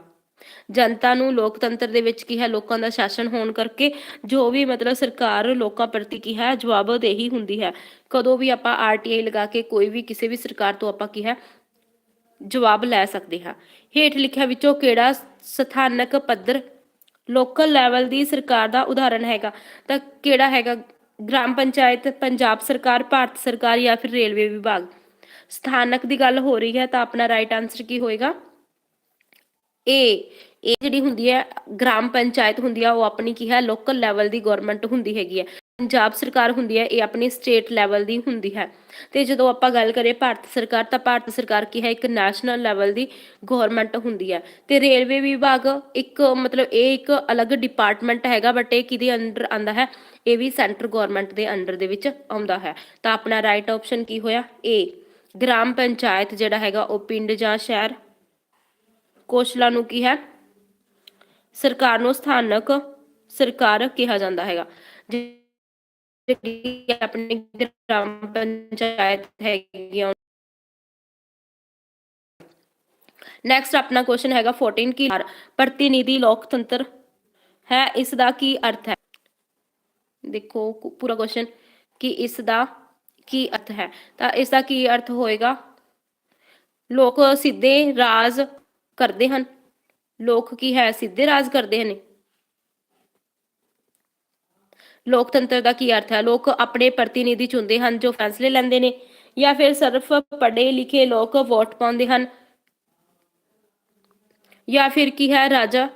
Speaker 1: ਜਨਤਾ ਨੂੰ ਲੋਕਤੰਤਰ ਦੇ ਵਿੱਚ ਕੀ ਹੈ? ਲੋਕਾਂ ਦਾ ਸ਼ਾਸਨ ਹੋਣ ਕਰਕੇ ਜੋ ਵੀ ਮਤਲਬ ਸਰਕਾਰ ਲੋਕਾਂ ਪ੍ਰਤੀ ਕੀ ਹੈ? ਜਵਾਬਦੇਹੀ ਹੁੰਦੀ ਹੈ। ਕਦੋਂ ਵੀ ਆਪਾਂ ਆਰਟੀਆਈ ਲਗਾ ਕੇ ਕੋਈ ਵੀ ਕਿਸੇ ਵੀ ਸਰਕਾਰ ਤੋਂ ਆਪਾਂ ਕੀ ਹੈ? ਜਵਾਬ ਲੈ ਸਕਦੇ ਹਾਂ। ਹੇਠ ਲਿਖਿਆ ਵਿੱਚੋਂ ਕਿਹੜਾ ਸਥਾਨਕ ਪੱਧਰ ਲੋਕਲ ਲੈਵਲ ਦੀ ਸਰਕਾਰ ਦਾ ਉਦਾਹਰਣ ਹੈਗਾ? ਤਾਂ ਕਿਹੜਾ ਹੈਗਾ? ਗ੍ਰਾਮ ਪੰਚਾਇਤ, ਪੰਜਾਬ ਸਰਕਾਰ, ਭਾਰਤ ਸਰਕਾਰ ਜਾਂ ਫਿਰ ਰੇਲਵੇ ਵਿਭਾਗ? ਸਥਾਨਕ ਦੀ ਗੱਲ ਹੋ ਰਹੀ ਹੈ ਤਾਂ ਆਪਣਾ ਰਾਈਟ ਆਨਸਰ ਕੀ ਹੋਏਗਾ? ਏ ਇਹ ਜਿਹੜੀ ਹੁੰਦੀ ਹੈ, ਗ੍ਰਾਮ ਪੰਚਾਇਤ ਹੁੰਦੀ ਆ, ਉਹ ਆਪਣੀ ਕੀ ਹੈ? ਲੋਕਲ ਲੈਵਲ ਦੀ ਗਵਰਨਮੈਂਟ ਹੁੰਦੀ ਹੈਗੀ ਹੈ। ਪੰਜਾਬ ਸਰਕਾਰ ਹੁੰਦੀ ਹੈ, ਇਹ ਆਪਣੀ ਸਟੇਟ ਲੈਵਲ ਦੀ ਹੁੰਦੀ ਹੈ। ਤੇ ਜਦੋਂ ਆਪਾਂ ਗੱਲ ਕਰੀਏ ਭਾਰਤ ਸਰਕਾਰ, ਤਾਂ ਭਾਰਤ ਸਰਕਾਰ ਕੀ ਹੈ, ਇੱਕ ਨੈਸ਼ਨਲ ਲੈਵਲ ਦੀ ਗਵਰਨਮੈਂਟ ਹੁੰਦੀ ਹੈ। ਤੇ ਰੇਲਵੇ ਵਿਭਾਗ ਇੱਕ ਮਤਲਬ ਇਹ ਇੱਕ ਅਲੱਗ ਡਿਪਾਰਟਮੈਂਟ ਹੈਗਾ ਬਟ ਇਹ ਕਿਹਦੇ ਅੰਡਰ ਆਂਦਾ ਹੈ? ਇਹ ਵੀ ਸੈਂਟਰ ਗਵਰਨਮੈਂਟ ਦੇ ਅੰਡਰ ਦੇ ਵਿੱਚ ਆਉਂਦਾ ਹੈ। ਤਾਂ ਆਪਣਾ ਰਾਈਟ ਆਪਸ਼ਨ ਕੀ ਹੋਇਆ? ਏ ਗ੍ਰਾਮ ਪੰਚਾਇਤ ਜਿਹੜਾ ਹੈਗਾ, ਉਹ ਪਿੰਡ ਜਾਂ ਸ਼ਹਿਰ। ਕੌਸ਼ਲਾਂ ਨੂੰ ਕੀ ਹੈ? ਸਰਕਾਰ ਨੂੰ ਸਥਾਨਕ ਸਰਕਾਰ ਕਿਹਾ ਜਾਂਦਾ ਹੈਗਾ। ਜਿਹੜੀ ਆਪਣੀ ਗ੍ਰਾਮ ਪੰਚਾਇਤ ਹੈਗੀ ਆ ਨੈਕਸਟ ਆਪਣਾ ਕੁਐਸਚਨ ਹੈਗਾ 14 ਕੀ ਪ੍ਰਤੀਨਿਧੀ ਲੋਕਤੰਤਰ ਹੈ ਇਸ ਦਾ ਕੀ ਅਰਥ ਹੈ ਦੇਖੋ ਕੁ- ਪੂਰਾ ਕੁਐਸਚਨ ਕਿ ਇਸ ਦਾ ਕੀ ਅਰਥ ਹੈ ਤਾਂ ਇਸ ਦਾ ਕੀ ਅਰਥ ਹੋਏਗਾ ਲੋਕ ਸਿੱਧੇ ਰਾਜ ਕਰਦੇ ਹਨ ਲੋਕ ਕੀ ਹੈ ਸਿੱਧੇ ਰਾਜ ਕਰਦੇ ਹਨ ਲੋਕਤੰਤਰ ਦਾ ਕੀ ਅਰਥ ਹੈ? ਲੋਕ ਆਪਣੇ ਪ੍ਰਤੀਨਿਧੀ ਚੁਣਦੇ ਹਨ ਜੋ ਫੈਸਲੇ ਲੈਂਦੇ ਨੇ ਜਾਂ ਫਿਰ ਸਿਰਫ ਪੜ੍ਹੇ ਲਿਖੇ ਲੋਕ ਵੋਟ ਪਾਉਂਦੇ ਹਨ? ਜਾਂ ਫਿਰ ਕੀ ਹੈ? ਰਾਜਾ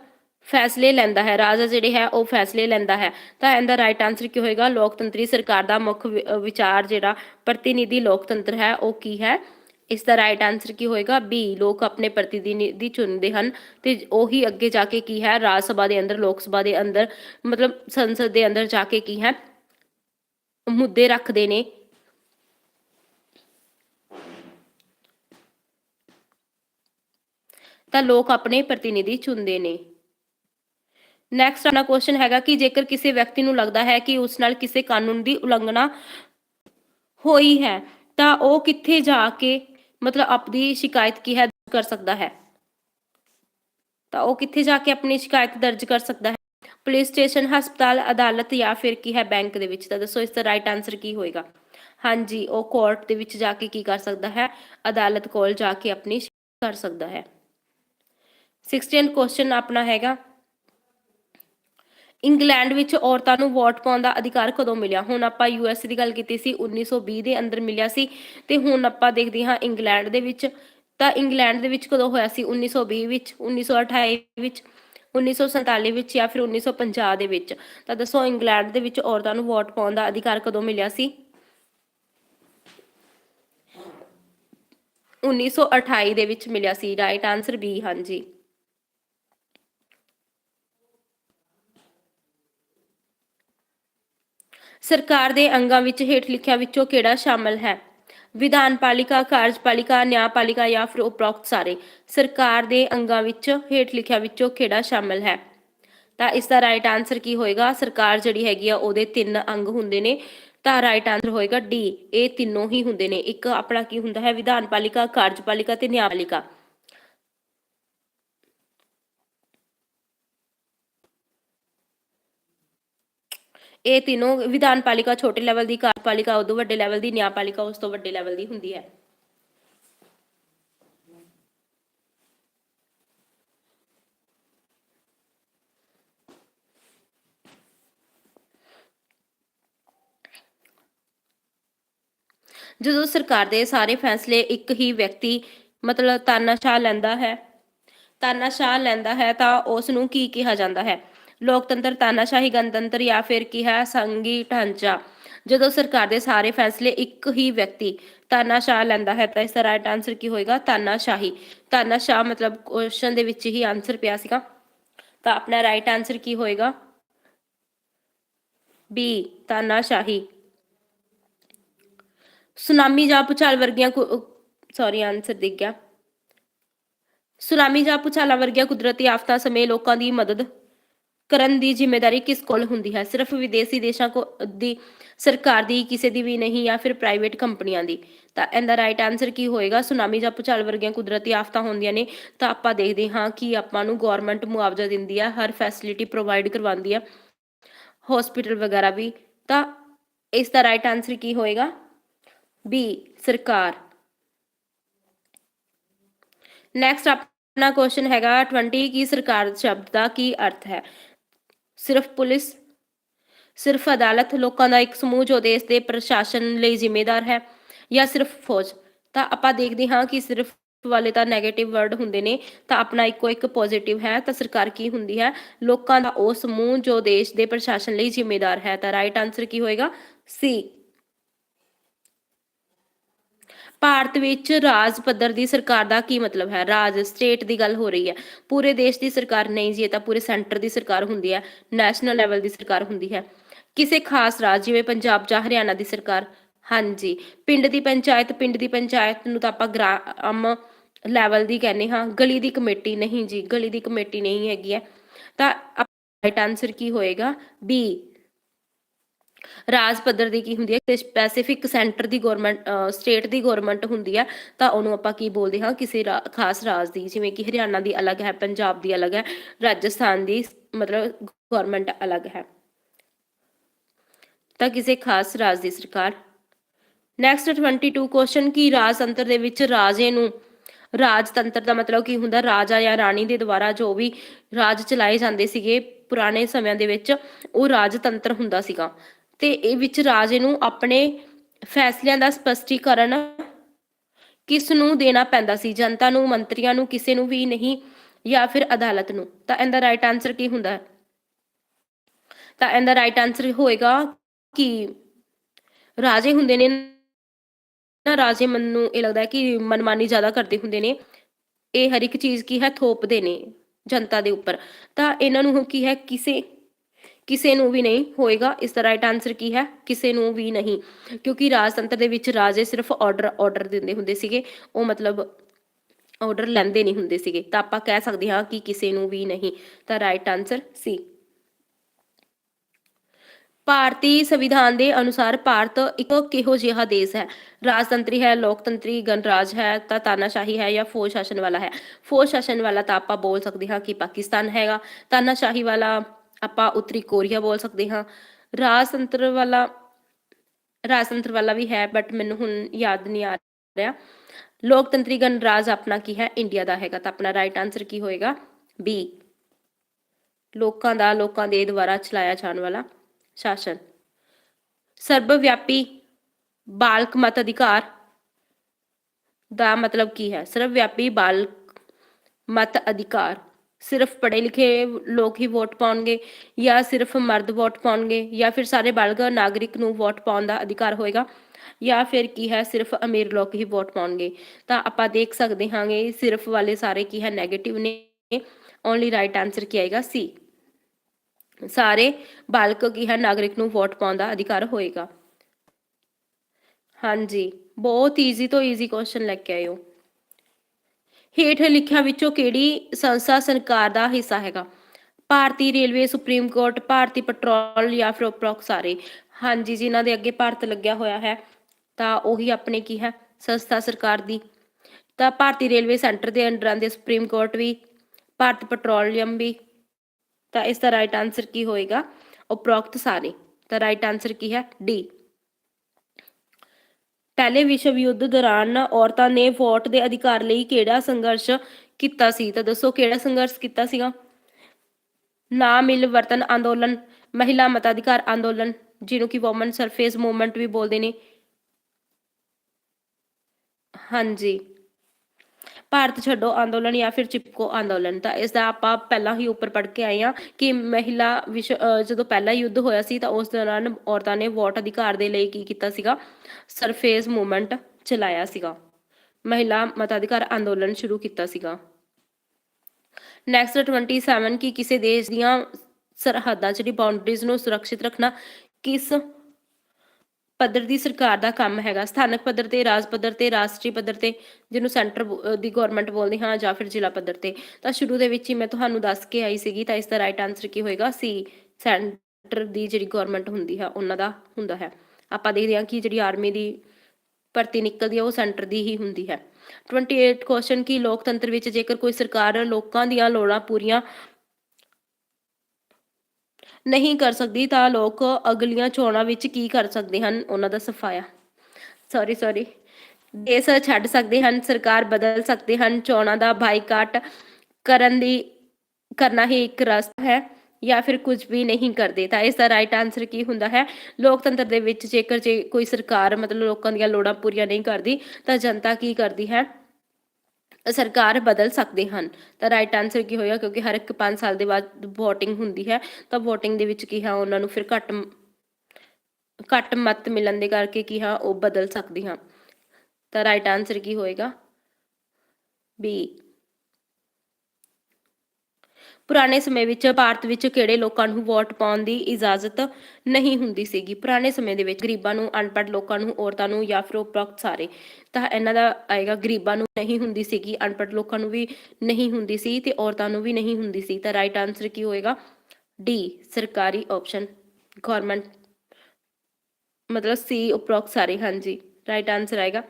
Speaker 1: ਫੈਸਲੇ ਲੈਂਦਾ ਹੈ। ਰਾਜਾ ਜਿਹੜੇ ਹੈ, ਉਹ ਫੈਸਲੇ ਲੈਂਦਾ ਹੈ। ਤਾਂ ਇਹਦਾ ਰਾਈਟ ਆਨਸਰ ਕੀ ਹੋਏਗਾ? ਲੋਕਤੰਤਰੀ ਸਰਕਾਰ ਦਾ ਮੁੱਖ ਵਿਚਾਰ ਜਿਹੜਾ ਪ੍ਰਤੀਨਿਧੀ ਲੋਕਤੰਤਰ ਹੈ, ਉਹ ਕੀ ਹੈ? ਇਸ ਦਾ ਰਾਈਟ ਆਨਸਰ ਕੀ ਹੋਏਗਾ? ਬੀ ਲੋਕ ਆਪਣੇ ਪ੍ਰਤੀਨਿਧੀ ਚੁਣਦੇ ਹਨ ਤੇ ਉਹੀ ਅੱਗੇ ਜਾ ਕੇ ਕੀ ਹੈ? ਰਾਜ ਸਭਾ ਦੇ ਅੰਦਰ, ਲੋਕ ਸਭਾ ਦੇ ਅੰਦਰ, ਮਤਲਬ ਸੰਸਦ ਦੇ ਅੰਦਰ ਜਾ ਕੇ ਕੀ ਹੈ? ਮੁੱਦੇ ਰੱਖਦੇ ਨੇ। ਤਾਂ ਲੋਕ ਆਪਣੇ ਪ੍ਰਤੀਨਿਧੀ ਚੁਣਦੇ ਨੇ। ਨੈਕਸਟ ਆਪਣਾ ਕੁਐਸਚਨ ਹੈਗਾ ਕਿ ਜੇਕਰ ਕਿਸੇ ਵਿਅਕਤੀ ਨੂੰ ਲੱਗਦਾ ਹੈ ਕਿ ਉਸ ਨਾਲ ਕਿਸੇ ਕਾਨੂੰਨ ਦੀ ਉਲੰਘਣਾ ਹੋਈ ਹੈ, ਤਾਂ ਉਹ ਕਿੱਥੇ ਜਾ ਕੇ ਮਤਲਬ ਆਪਣੀ ਸ਼ਿਕਾਇਤ ਕੀ ਹੈ ਕਰ ਸਕਦਾ ਹੈ। ਤਾਂ ਉਹ ਕਿੱਥੇ ਜਾ ਕੇ ਆਪਣੀ ਸ਼ਿਕਾਇਤ ਦਰਜ ਕਰ ਸਕਦਾ ਹੈ? ਪੁਲਿਸ ਸਟੇਸ਼ਨ, ਹਸਪਤਾਲ, ਅਦਾਲਤ ਜਾਂ ਫਿਰ ਕੀ ਹੈ ਬੈਂਕ ਦੇ ਵਿੱਚ? ਤਾਂ ਦੱਸੋ, ਇਸ ਦਾ ਰਾਈਟ ਆਨਸਰ ਕੀ ਹੋਏਗਾ? ਹਾਂਜੀ, ਉਹ ਕੋਰਟ ਦੇ ਵਿੱਚ ਜਾ ਕੇ ਕੀ ਕਰ ਸਕਦਾ ਹੈ? ਅਦਾਲਤ ਕੋਲ ਜਾ ਕੇ ਆਪਣੀ ਕਰ ਸਕਦਾ ਹੈ। 16th ਕੁਐਸਚਨ ਆਪਣਾ ਹੈਗਾ। ਇੰਗਲੈਂਡ ਵਿੱਚ ਔਰਤਾਂ ਨੂੰ ਵੋਟ ਪਾਉਣ ਦਾ ਅਧਿਕਾਰ ਕਦੋਂ ਮਿਲਿਆ? ਹੁਣ ਆਪਾਂ ਯੂਐਸ ਦੀ ਗੱਲ ਕੀਤੀ ਸੀ 1920 ਦੇ ਅੰਦਰ ਮਿਲਿਆ ਸੀ ਤੇ ਹੁਣ ਆਪਾਂ ਦੇਖਦੇ ਹਾਂ ਇੰਗਲੈਂਡ ਦੇ ਵਿੱਚ। ਤਾਂ ਇੰਗਲੈਂਡ ਦੇ ਵਿੱਚ ਕਦੋਂ ਹੋਇਆ ਸੀ? 1920 ਵਿੱਚ 1928 ਵਿੱਚ 1947 ਵਿੱਚ ਜਾਂ ਫਿਰ 1950 ਦੇ ਵਿੱਚ? ਤਾਂ ਦੱਸੋ ਇੰਗਲੈਂਡ ਦੇ ਵਿੱਚ ਔਰਤਾਂ ਨੂੰ ਵੋਟ ਪਾਉਣ ਦਾ ਅਧਿਕਾਰ ਕਦੋਂ ਮਿਲਿਆ ਸੀ? 1928 ਦੇ ਵਿੱਚ ਮਿਲਿਆ ਸੀ। ਰਾਈਟ ਆਨਸਰ ਬੀ, ਹਾਂਜੀ। ਸਰਕਾਰ ਦੇ ਅੰਗਾਂ ਵਿੱਚ ਹੇਠ ਲਿਖਿਆ ਵਿੱਚੋਂ ਕਿਹੜਾ ਸ਼ਾਮਲ ਹੈ? ਵਿਧਾਨ ਪਾਲਿਕਾ ਕਾਰਜਪਾਲਿਕਾ ਨਿਆਂਪਾਲਿਕਾ ਜਾਂ ਫਿਰ ਉਪਰੋਕਤ ਸਾਰੇ? ਸਰਕਾਰ ਦੇ ਅੰਗਾਂ ਵਿੱਚ ਹੇਠ ਲਿਖਿਆ ਵਿੱਚੋਂ ਕਿਹੜਾ ਸ਼ਾਮਲ ਹੈ? ਤਾਂ ਇਸ ਦਾ ਰਾਈਟ ਆਨਸਰ ਕੀ ਹੋਏਗਾ? ਸਰਕਾਰ ਜਿਹੜੀ ਹੈਗੀ ਆ, ਉਹਦੇ ਤਿੰਨ ਅੰਗ ਹੁੰਦੇ ਨੇ। ਤਾਂ ਰਾਈਟ ਆਨਸਰ ਹੋਏਗਾ ਡੀ ਇਹ ਤਿੰਨੋਂ ਹੀ ਹੁੰਦੇ ਨੇ। ਇੱਕ ਆਪਣਾ ਕੀ ਹੁੰਦਾ ਹੈ? ਵਿਧਾਨ ਪਾਲਿਕਾ ਕਾਰਜਪਾਲਿਕਾ ਤੇ ਨਿਆਂਪਾਲਿਕਾ ਇਹ ਤਿੰਨੋਂ ਵਿਧਾਨ ਪਾਲਿਕਾ ਛੋਟੇ ਲੈਵਲ ਦੀ ਕਾਰਜਪਾਲਿਕਾ ਉਦੋਂ ਵੱਡੇ ਲੈਵਲ ਦੀ ਨਿਆਂਪਾਲਿਕਾ ਉਸ ਤੋਂ ਵੱਡੇ ਲੈਵਲ ਦੀ ਹੁੰਦੀ ਹੈ। ਜਦੋਂ ਸਰਕਾਰ ਦੇ ਸਾਰੇ ਫੈਸਲੇ ਇੱਕ ਹੀ ਵਿਅਕਤੀ ਮਤਲਬ ਤਾਨਾਸ਼ਾਹ ਲੈਂਦਾ ਹੈ, ਤਾਨਾਸ਼ਾਹ ਲੈਂਦਾ ਹੈ ਤਾਂ ਉਸ ਨੂੰ ਕੀ ਕਿਹਾ ਜਾਂਦਾ ਹੈ? ਲੋਕਤੰਤਰ, ਤਾਨਾਸ਼ਾਹੀ, ਗਣਤੰਤਰ ਜਾਂ ਫਿਰ ਕੀ ਹੈ, ਸੰਘੀ ਢਾਂਚਾ। ਜਦੋਂ ਸਰਕਾਰ ਦੇ ਸਾਰੇ ਫੈਸਲੇ ਇੱਕ ਹੀ ਵਿਅਕਤੀ ਤਾਨਾਸ਼ਾਹ ਲੈਂਦਾ ਹੈ, ਤਾਂ ਇਸ ਦਾ ਰਾਈਟ ਆਨਸਰ ਕੀ ਹੋਏਗਾ? ਤਾਨਾਸ਼ਾਹੀ। ਤਾਨਾਸ਼ਾਹ ਮਤਲਬ ਕੁਐਸਚਨ ਦੇ ਵਿੱਚ ਹੀ ਆਨਸਰ ਪਿਆ ਸੀਗਾ। ਤਾਂ ਆਪਣਾ ਰਾਈਟ ਆਨਸਰ ਕੀ ਹੋਏਗਾ? ਬੀ ਤਾਨਾਸ਼ਾਹੀ। ਸੁਨਾਮੀ ਜਾਂ ਭੂਚਾਲ ਵਰਗੀਆਂ ਸੌਰੀ ਆਨਸਰ ਦਿਖ ਗਿਆ। ਸੁਨਾਮੀ ਜਾਂ ਭੂਚਾਲਾਂ ਵਰਗੀਆਂ ਕੁਦਰਤੀ ਆਫਤਾਂ ਸਮੇਂ ਲੋਕਾਂ ਦੀ ਮਦਦ ਕਰਨ ਦੀ ਜ਼ਿੰਮੇਵਾਰੀ ਕਿਸ ਕੋਲ ਹੁੰਦੀ ਹੈ? ਸਿਰਫ ਵਿਦੇਸ਼ੀ ਦੇਸ਼ਾਂ ਕੋ ਦੀ ਸਰਕਾਰ ਦੀ, ਕਿਸੇ ਦੀ ਵੀ ਨਹੀਂ ਜਾਂ ਫਿਰ ਪ੍ਰਾਈਵੇਟ ਕੰਪਨੀਆਂ ਦੀ? ਤਾਂ ਇਹਦਾ ਰਾਈਟ ਆਨਸਰ ਕੀ ਹੋਏਗਾ? ਸੁਨਾਮੀ ਜਾਂ ਭੂਚਾਲ ਵਰਗੀਆਂ ਕੁਦਰਤੀ ਆਫਤਾਂ ਹੁੰਦੀਆਂ ਨੇ, ਤਾਂ ਆਪਾਂ ਦੇਖਦੇ ਹਾਂ ਕਿ ਆਪਾਂ ਨੂੰ ਗਵਰਨਮੈਂਟ ਮੁਆਵਜ਼ਾ ਦਿੰਦੀ ਹੈ ਹਰ ਫੈਸਿਲਿਟੀ ਪ੍ਰੋਵਾਈਡ ਕਰਵਾਉਂਦੀ ਹੈ ਹਸਪੀਟਲ ਵਗੈਰਾ ਵੀ। ਤਾਂ ਇਸ ਦਾ ਰਾਈਟ ਆਨਸਰ ਕੀ ਹੋਏਗਾ? ਬੀ ਸਰਕਾਰ। ਨੈਕਸਟ ਆਪਣਾ ਕੁਐਸਚਨ ਹੈਗਾ 20 ਕੀ ਸਰਕਾਰ ਸ਼ਬਦ ਦਾ ਕੀ ਅਰਥ ਹੈ? ਸਿਰਫ ਪੁਲਿਸ, ਸਿਰਫ ਅਦਾਲਤ ਲੋਕਾਂ ਦਾ ਇੱਕ ਸਮੂਹ ਜੋ ਦੇਸ਼ ਦੇ ਪ੍ਰਸ਼ਾਸਨ ਲਈ ਜ਼ਿੰਮੇਦਾਰ ਹੈ ਜਾਂ ਸਿਰਫ ਫੌਜ, ਤਾਂ ਆਪਾਂ ਦੇਖਦੇ ਹਾਂ ਕਿ ਸਿਰਫ ਵਾਲੇ ਤਾਂ 네ਗੇਟਿਵ ਵਰਡ ਹੁੰਦੇ ਨੇ, ਤਾਂ ਆਪਣਾ ਇੱਕੋ ਇੱਕ ਪੋਜ਼ਿਟਿਵ ਹੈ, ਤਾਂ ਸਰਕਾਰ ਕੀ ਹੁੰਦੀ ਹੈ? ਲੋਕਾਂ ਦਾ ਉਹ ਸਮੂਹ ਜੋ ਦੇਸ਼ ਦੇ ਪ੍ਰਸ਼ਾਸਨ ਲਈ ਜ਼ਿੰਮੇਦਾਰ ਹੈ, ਤਾਂ ਰਾਈਟ ਆਨਸਰ ਕੀ ਹੋਏਗਾ? ਸੀ ਭਾਰਤ ਵਿੱਚ ਰਾਜ ਪੱਧਰ ਦੀ ਸਰਕਾਰ ਦਾ ਕੀ ਮਤਲਬ ਹੈ? ਰਾਜ ਸਟੇਟ ਦੀ ਗੱਲ ਹੋ ਰਹੀ ਹੈ। ਪੂਰੇ ਦੇਸ਼ ਦੀ ਸਰਕਾਰ ਨਹੀਂ ਜੀ, ਇਹ ਤਾਂ ਪੂਰੇ ਸੈਂਟਰ ਦੀ ਸਰਕਾਰ ਹੁੰਦੀ ਹੈ। ਨੈਸ਼ਨਲ ਲੈਵਲ ਦੀ ਸਰਕਾਰ ਹੁੰਦੀ ਹੈ। ਕਿਸੇ ਖਾਸ ਰਾਜ, ਜਿਵੇਂ ਪੰਜਾਬ ਜਾਂ ਹਰਿਆਣਾ ਦੀ ਸਰਕਾਰ। ਹਾਂਜੀ। ਪਿੰਡ ਦੀ ਪੰਚਾਇਤ, ਪਿੰਡ ਦੀ ਪੰਚਾਇਤ ਨੂੰ ਤਾਂ ਆਪਾਂ ਗ੍ਰਾਮ ਲੈਵਲ ਦੀ ਕਹਿੰਦੇ ਹਾਂ। ਗਲੀ ਦੀ ਕਮੇਟੀ ਨਹੀਂ ਜੀ, ਗਲੀ ਦੀ ਕਮੇਟੀ ਨਹੀਂ ਹੈਗੀ ਹੈ। ਤਾਂ ਰਾਈਟ ਆਨਸਰ ਕੀ ਹੋਏਗਾ? ਬੀ ਰਾਜ ਪੱਧਰ ਦੀ ਕੀ ਹੁੰਦੀ ਹੈ ਕਿ ਸਪੈਸੀਫਿਕ ਸੈਂਟਰ ਦੀ ਗਵਰਨਮੈਂਟ ਸਟੇਟ ਦੀ ਗਵਰਨਮੈਂਟ ਹੁੰਦੀ ਹੈ ਤਾਂ ਉਹਨੂੰ ਆਪਾਂ ਕੀ ਬੋਲਦੇ ਹਾਂ, ਕਿਸੇ ਖਾਸ ਰਾਜ ਦੀ, ਜਿਵੇਂ ਕਿ ਹਰਿਆਣਾ ਦੀ ਅਲੱਗ ਹੈ, ਪੰਜਾਬ ਦੀ ਅਲੱਗ ਹੈ, ਰਾਜਸਥਾਨ ਦੀ ਮਤਲਬ ਗਵਰਨਮੈਂਟ ਅਲੱਗ ਹੈ। ਤਾਂ ਕਿਸੇ ਖਾਸ ਰਾਜ ਦੀ ਸਰਕਾਰ। ਨੈਕਸਟ 22 ਕੁਐਸਚਨ ਕੀ ਰਾਜਤੰਤਰ ਦੇ ਵਿੱਚ ਰਾਜੇ ਨੂੰ, ਰਾਜਤੰਤਰ ਦਾ ਮਤਲਬ ਕੀ ਹੁੰਦਾ, ਰਾਜਾ ਜਾਂ ਰਾਣੀ ਦੇ ਦੁਆਰਾ ਜੋ ਵੀ ਰਾਜ ਚਲਾਏ ਜਾਂਦੇ ਸੀਗੇ, ਪੁਰਾਣੇ ਸਮਿਆਂ ਦੇ ਵਿੱਚ, ਉਹ ਰਾਜਤੰਤਰ ਹੁੰਦਾ ਸੀਗਾ। ਤੇ ਇਹ ਵਿੱਚ ਰਾਜੇ ਨੂੰ ਆਪਣੇ ਫੈਸਲਿਆਂ ਦਾ ਸਪਸ਼ਟੀਕਰਨ ਕਿਸ ਨੂੰ ਦੇਣਾ ਪੈਂਦਾ ਸੀ? ਜਨਤਾ ਨੂੰ, ਮੰਤਰੀਆਂ ਨੂੰ, ਕਿਸੇ ਨੂੰ ਵੀ ਨਹੀਂ ਜਾਂ ਫਿਰ ਅਦਾਲਤ ਨੂੰ? ਤਾਂ ਇਹਦਾ ਰਾਈਟ ਆਨਸਰ ਕੀ ਹੁੰਦਾ? ਹੈ ਤਾਂ ਇਹਦਾ ਰਾਈਟ ਆਨਸਰ ਹੋਏਗਾ ਕਿ ਰਾਜੇ ਹੁੰਦੇ ਨੇ ਨਾ, ਰਾਜੇ ਮਨ ਨੂੰ ਇਹ ਲੱਗਦਾ ਹੈ ਕਿ ਮਨਮਾਨੀ ਜ਼ਿਆਦਾ ਕਰਦੇ ਹੁੰਦੇ ਨੇ। ਇਹ ਹਰ ਇੱਕ ਚੀਜ਼ ਕੀ ਹੈ? ਥੋਪਦੇ ਨੇ ਜਨਤਾ ਦੇ ਉੱਪਰ। ਤਾਂ ਇਹਨਾਂ ਨੂੰ ਕੀ ਹੈ? ਕਿਸੇ ਕਿਸੇ ਨੂੰ ਵੀ ਨਹੀਂ ਹੋਏਗਾ। ਇਸ ਦਾ ਰਾਈਟ ਆਨਸਰ ਕੀ ਹੈ? ਕਿਸੇ ਨੂੰ ਵੀ ਨਹੀਂ। ਕਿਉਂਕਿ ਰਾਜਤੰਤਰ ਦੇ ਵਿੱਚ ਰਾਜੇ ਸਿਰਫ ਆਰਡਰ ਆਰਡਰ ਦਿੰਦੇ ਹੁੰਦੇ ਸੀਗੇ। ਉਹ ਮਤਲਬ ਆਰਡਰ ਲੈਂਦੇ ਨਹੀਂ ਹੁੰਦੇ ਸੀਗੇ। ਤਾਂ ਆਪਾਂ ਕਹਿ ਸਕਦੇ ਹਾਂ ਕਿ ਕਿਸੇ ਨੂੰ ਵੀ ਨਹੀਂ। ਤਾਂ ਰਾਈਟ ਆਨਸਰ ਸੀ ਭਾਰਤੀ ਸੰਵਿਧਾਨ ਦੇ ਅਨੁਸਾਰ ਭਾਰਤ ਇੱਕ ਕਿਹੋ ਜਿਹਾ ਦੇਸ਼ ਹੈ? ਰਾਜਤੰਤਰੀ ਹੈ, ਲੋਕਤੰਤਰੀ, ਗਣਰਾਜ ਹੈ, ਤਾਂ ਤਾਨਾਸ਼ਾਹੀ ਹੈ ਜਾਂ ਫੌਜ ਸ਼ਾਸਨ ਵਾਲਾ ਹੈ? ਫੌਜ ਸ਼ਾਸਨ ਵਾਲਾ ਤਾਂ ਆਪਾਂ ਬੋਲ ਸਕਦੇ ਹਾਂ ਕਿ ਪਾਕਿਸਤਾਨ ਹੈਗਾ। ਤਾਨਾਸ਼ਾਹੀ ਵਾਲਾ ਆਪਾਂ ਉੱਤਰੀ ਕੋਰੀਆ ਬੋਲ ਸਕਦੇ ਹਾਂ। ਰਾਜਤੰਤਰ ਵਾਲਾ ਰਾਜਤੰਤਰ ਵਾਲਾ ਵੀ ਹੈ ਬਟ ਮੈਨੂੰ ਹੁਣ ਯਾਦ ਨਹੀਂ ਆ ਰਿਹਾ। ਲੋਕਤੰਤਰੀ ਗਣਰਾਜ ਆਪਣਾ ਕੀ ਹੈ? ਇੰਡੀਆ ਦਾ ਹੈਗਾ। ਤਾਂ ਆਪਣਾ ਰਾਈਟ ਆਨਸਰ ਕੀ ਹੋਏਗਾ? ਬੀ ਲੋਕਾਂ ਦਾ, ਲੋਕਾਂ ਦੇ ਦੁਆਰਾ ਚਲਾਇਆ ਜਾਣ ਵਾਲਾ ਸ਼ਾਸਨ। ਸਰਬਵਿਆਪੀ ਬਾਲਕ ਮਤ ਅਧਿਕਾਰ ਦਾ ਮਤਲਬ ਕੀ ਹੈ? ਸਰਬ ਵਿਆਪੀ ਬਾਲਕ ਮਤ ਅਧਿਕਾਰ। ਸਿਰਫ ਪੜ੍ਹੇ ਲਿਖੇ ਲੋਕ ਹੀ ਵੋਟ ਪਾਉਣਗੇ ਜਾਂ ਸਿਰਫ ਮਰਦ ਵੋਟ ਪਾਉਣਗੇ ਜਾਂ ਫਿਰ ਸਾਰੇ ਬਾਲਗ ਨਾਗਰਿਕ ਨੂੰ ਵੋਟ ਪਾਉਣ ਦਾ ਅਧਿਕਾਰ ਹੋਏਗਾ ਜਾਂ ਫਿਰ ਕੀ ਹੈ, ਸਿਰਫ ਅਮੀਰ ਲੋਕ ਹੀ ਵੋਟ ਪਾਉਣਗੇ। ਤਾਂ ਆਪਾਂ ਦੇਖ ਸਕਦੇ ਹਾਂਗੇ, ਸਿਰਫ ਵਾਲੇ ਸਾਰੇ ਕੀ ਹੈ 네ਗੇਟਿਵ ਨੇ। ਓਨਲੀ ਰਾਈਟ ਆਨਸਰ ਕੀ ਆਏਗਾ? ਸੀ ਸਾਰੇ ਬਾਲਕ ਕੀ ਹੈ, ਨਾਗਰਿਕ ਨੂੰ ਵੋਟ ਪਾਉਣ ਦਾ ਅਧਿਕਾਰ ਹੋਏਗਾ। ਹਾਂਜੀ, ਬਹੁਤ ਈਜ਼ੀ ਤੋਂ ਈਜ਼ੀ ਕੁਐਸਚਨ ਲੈ ਕੇ ਆਏ ਹੋ। ਹੇਠ ਲਿਖਿਆ ਵਿੱਚੋਂ ਕਿਹੜੀ ਸੰਸਥਾ ਸਰਕਾਰ ਦਾ ਹਿੱਸਾ ਹੈਗਾ? ਭਾਰਤੀ ਰੇਲਵੇ, ਸੁਪਰੀਮ ਕੋਰਟ, ਭਾਰਤੀ ਪੈਟਰੋਲ ਜਾਂ ਫਿਰ ਉਪਰੋਕਤ ਸਾਰੇ। ਹਾਂਜੀ ਜਿਨ੍ਹਾਂ ਦੇ ਅੱਗੇ ਭਾਰਤ ਲੱਗਿਆ ਹੋਇਆ ਹੈ, ਤਾਂ ਉਹੀ ਆਪਣੇ ਕੀ ਹੈ? ਸੰਸਥਾ ਸਰਕਾਰ ਦੀ। ਤਾਂ ਭਾਰਤੀ ਰੇਲਵੇ ਸੈਂਟਰ ਦੇ ਅੰਡਰ ਆਉਂਦੇ ਸੁਪਰੀਮ ਕੋਰਟ ਵੀ, ਭਾਰਤ ਪੈਟਰੋਲੀਅਮ ਵੀ, ਤਾਂ ਇਸ ਦਾ ਰਾਈਟ ਆਨਸਰ ਕੀ ਹੋਏਗਾ? ਉਪਰੋਕਤ ਸਾਰੇ। ਤਾਂ ਰਾਈਟ ਆਨਸਰ ਕੀ ਹੈ? ਡੀ ਪਹਿਲੇ ਵਿਸ਼ਵ ਯੁੱਧ ਦੌਰਾਨ ਔਰਤਾਂ ਨੇ ਵੋਟ ਦੇ ਅਧਿਕਾਰ ਲਈ ਕਿਹੜਾ ਸੰਘਰਸ਼ ਕੀਤਾ ਸੀ? ਤਾਂ ਦੱਸੋ ਕਿਹੜਾ ਸੰਘਰਸ਼ ਕੀਤਾ ਸੀਗਾ? ਨਾ ਮਿਲ ਵਰਤਨ ਅੰਦੋਲਨ, ਮਹਿਲਾ ਮਤਾਧਿਕਾਰ ਅੰਦੋਲਨ, ਜਿਹਨੂੰ ਕਿ ਔਮਨ ਸਰਫੇਸ ਮੂਵਮੈਂਟ ਵੀ ਬੋਲਦੇ ਨੇ। ਹਾਂਜੀ। ਭਾਰਤ ਛੱਡੋ ਅੰਦੋਲਨ ਜਾਂ ਫਿਰ ਚਿਪਕੋ ਅੰਦੋਲਨ ਤਾਂ ਇਸ ਦਾ ਆਪਾਂ ਪਹਿਲਾਂ ਹੀ ਉੱਪਰ ਪੜ੍ਹ ਕੇ ਆਏ ਹਾਂ ਕਿ ਮਹਿਲਾ ਵਿਸ਼ ਜਦੋਂ ਪਹਿਲਾ ਯੁੱਧ ਹੋਇਆ ਸੀ ਤਾਂ ਉਸ ਦੌਰਾਨ ਔਰਤਾਂ ਨੇ ਵੋਟ ਅਧਿਕਾਰ ਦੇ ਲਈ ਕੀ ਕੀਤਾ ਸੀਗਾ? ਸਰਫੇਸ ਮੂਵਮੈਂਟ ਚਲਾਇਆ ਸੀਗਾ। ਮਹਿਲਾ ਮਤਾਧਿਕਾਰ ਅੰਦੋਲਨ ਸ਼ੁਰੂ ਕੀਤਾ ਸੀਗਾ। ਨੈਕਸਟ 27 ਕਿ ਕਿਸੇ ਦੇਸ਼ ਦੀਆਂ ਸਰਹੱਦਾਂ, ਜਿਹੜੀ ਬਾਉਂਡਰੀਜ਼ ਨੂੰ ਸੁਰੱਖਿਅਤ ਰੱਖਣਾ, ਕਿਸ ਪੱਧਰ ਦੀ ਸਰਕਾਰ ਦਾ ਕੰਮ ਹੈਗਾ। ਸਥਾਨਕ ਪੱਧਰ ਤੇ, ਰਾਜ ਪੱਧਰ ਤੇ, ਰਾਸ਼ਟਰੀ ਪੱਧਰ ਤੇ, ਜਿਹਨੂੰ ਸੈਂਟਰ ਦੀ ਗਵਰਨਮੈਂਟ ਬੋਲਦੇ ਹਾਂ ਜਾਂ ਫਿਰ ਜ਼ਿਲ੍ਹਾ ਪੱਧਰ ਤੇ। ਤਾਂ ਸ਼ੁਰੂ ਦੇ ਵਿੱਚ ਹੀ ਮੈਂ ਤੁਹਾਨੂੰ ਦੱਸ ਕੇ ਆਈ ਸੀਗੀ, ਤਾਂ ਇਸ ਦਾ ਰਾਈਟ ਆਨਸਰ ਕੀ ਹੋਏਗਾ? ਸੀ, ਸੈਂਟਰ ਦੀ ਜਿਹੜੀ ਗਵਰਨਮੈਂਟ ਹੁੰਦੀ ਹੈ, ਉਹਨਾਂ ਦਾ ਹੁੰਦਾ ਹੈ। ਆਪਾਂ ਦੇਖਦੇ ਹਾਂ ਕਿ ਜਿਹੜੀ ਆਰਮੀ ਦੀ ਭਰਤੀ ਨਿਕਲਦੀ ਹੈ, ਉਹ ਸੈਂਟਰ ਦੀ ਹੀ ਹੁੰਦੀ ਹੈ। 28 ਕੁਐਸਚਨ ਕੀ? ਲੋਕਤੰਤਰ ਵਿੱਚ ਜੇਕਰ ਕੋਈ ਸਰਕਾਰ ਲੋਕਾਂ ਦੀਆਂ ਲੋੜਾਂ ਪੂਰੀਆਂ ਨਹੀਂ ਕਰ ਸਕਦੀ ਤਾਂ ਲੋਕ ਅਗਲੀਆਂ ਚੋਣਾਂ ਵਿੱਚ ਕੀ ਕਰ ਸਕਦੇ ਹਨ? ਉਹਨਾਂ ਦਾ ਸਫਾਇਆ। ਸੌਰੀ ਸੌਰੀ ਦੇਸ਼ ਛੱਡ ਸਕਦੇ ਹਨ, ਸਰਕਾਰ ਬਦਲ ਸਕਦੇ ਹਨ, ਚੋਣਾਂ ਦਾ ਬਾਈਕਾਟ ਕਰਨ ਦੀ, ਕਰਨਾ ਹੀ ਇੱਕ ਰਸਤਾ ਹੈ ਜਾਂ ਫਿਰ ਕੁਝ ਵੀ ਨਹੀਂ ਕਰਦੇ। ਤਾਂ ਇਸ ਦਾ ਰਾਈਟ ਆਨਸਰ ਕੀ ਹੁੰਦਾ ਹੈ? ਲੋਕਤੰਤਰ ਦੇ ਵਿੱਚ ਜੇਕਰ ਜੇ ਕੋਈ ਸਰਕਾਰ ਮਤਲਬ ਲੋਕਾਂ ਦੀਆਂ ਲੋੜਾਂ ਪੂਰੀਆਂ ਨਹੀਂ ਕਰਦੀ, ਤਾਂ ਜਨਤਾ ਕੀ ਕਰਦੀ ਹੈ? ਸਰਕਾਰ ਬਦਲ ਸਕਦੇ ਹਨ। ਤਾਂ ਰਾਈਟ ਆਨਸਰ ਕੀ ਹੋਏਗਾ? ਕਿਉਂਕਿ ਹਰ ਇੱਕ 5 ਸਾਲ ਦੇ ਬਾਅਦ VOTING ਹੁੰਦੀ ਹੈ, ਤਾਂ VOTING ਦੇ ਵਿੱਚ ਕੀ ਹੈ? ਉਹਨਾਂ ਨੂੰ ਫਿਰ ਘੱਟ ਘੱਟ ਮਤ ਮਿਲਣ ਦੇ ਕਰਕੇ ਕੀ ਹਾਂ? ਉਹ ਬਦਲ ਸਕਦੀ ਹਾਂ। ਤਾਂ ਰਾਈਟ ਆਨਸਰ ਕੀ ਹੋਏਗਾ? ਬੀ ਪੁਰਾਣੇ ਸਮੇਂ ਵਿੱਚ, ਭਾਰਤ ਵਿੱਚ ਕਿਹੜੇ ਲੋਕਾਂ ਨੂੰ ਵੋਟ ਪਾਉਣ ਦੀ ਇਜਾਜ਼ਤ ਨਹੀਂ ਹੁੰਦੀ ਸੀਗੀ? ਪੁਰਾਣੇ ਸਮੇਂ ਦੇ ਵਿੱਚ ਗਰੀਬਾਂ ਨੂੰ, ਅਨਪੜ੍ਹ ਲੋਕਾਂ ਨੂੰ, ਔਰਤਾਂ ਨੂੰ ਜਾਂ ਫਿਰ ਉਪਰੋਕਤ ਸਾਰੇ? ਤਾਂ ਇਹਨਾਂ ਦਾ ਆਏਗਾ, ਗਰੀਬਾਂ ਨੂੰ ਨਹੀਂ ਹੁੰਦੀ ਸੀਗੀ, ਅਨਪੜ੍ਹ ਲੋਕਾਂ ਨੂੰ ਵੀ ਨਹੀਂ ਹੁੰਦੀ ਸੀ ਤੇ ਔਰਤਾਂ ਨੂੰ ਵੀ ਨਹੀਂ ਹੁੰਦੀ ਸੀ। ਤਾਂ ਰਾਈਟ ਆਨਸਰ ਕੀ ਹੋਏਗਾ? ਡੀ ਸਰਕਾਰੀ ਆਪਸ਼ਨ ਗਵਰਨਮੈਂਟ ਮਤਲਬ ਸੀ ਉਪਰੋਕਤ ਸਾਰੇ, ਹਾਂਜੀ। ਰਾਈਟ ਆਨਸਰ ਆਏਗਾ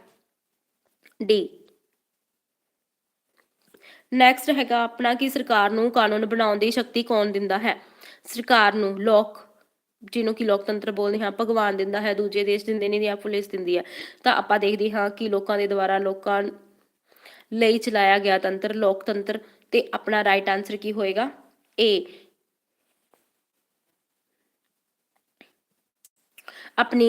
Speaker 1: ਡੀ ਨੈਕਸਟ ਹੈਗਾ ਆਪਣਾ ਕਿ ਸਰਕਾਰ ਨੂੰ ਕਾਨੂੰਨ ਬਣਾਉਣ ਦੀ ਸ਼ਕਤੀ ਕੌਣ ਦਿੰਦਾ ਹੈ? ਸਰਕਾਰ ਨੂੰ ਲੋਕ, ਜਿਹਨੂੰ ਕਿ ਲੋਕਤੰਤਰ ਬੋਲਦੇ ਹਾਂ, ਭਗਵਾਨ ਦਿੰਦਾ ਹੈ, ਦੂਜੇ ਦੇਸ਼ ਦਿੰਦੇ ਨੇ ਜਾਂ ਪੁਲਿਸ ਦਿੰਦੀ ਹੈ। ਤਾਂ ਆਪਾਂ ਦੇਖਦੇ ਹਾਂ ਕਿ ਲੋਕਾਂ ਦੇ ਦੁਆਰਾ ਲੋਕਾਂ ਲਈ ਚਲਾਇਆ ਗਿਆ ਤੰਤਰ ਲੋਕਤੰਤਰ ਤੇ ਆਪਣਾ ਰਾਈਟ ਆਨਸਰ ਕੀ ਹੋਏਗਾ? ਏ ਆਪਣੀ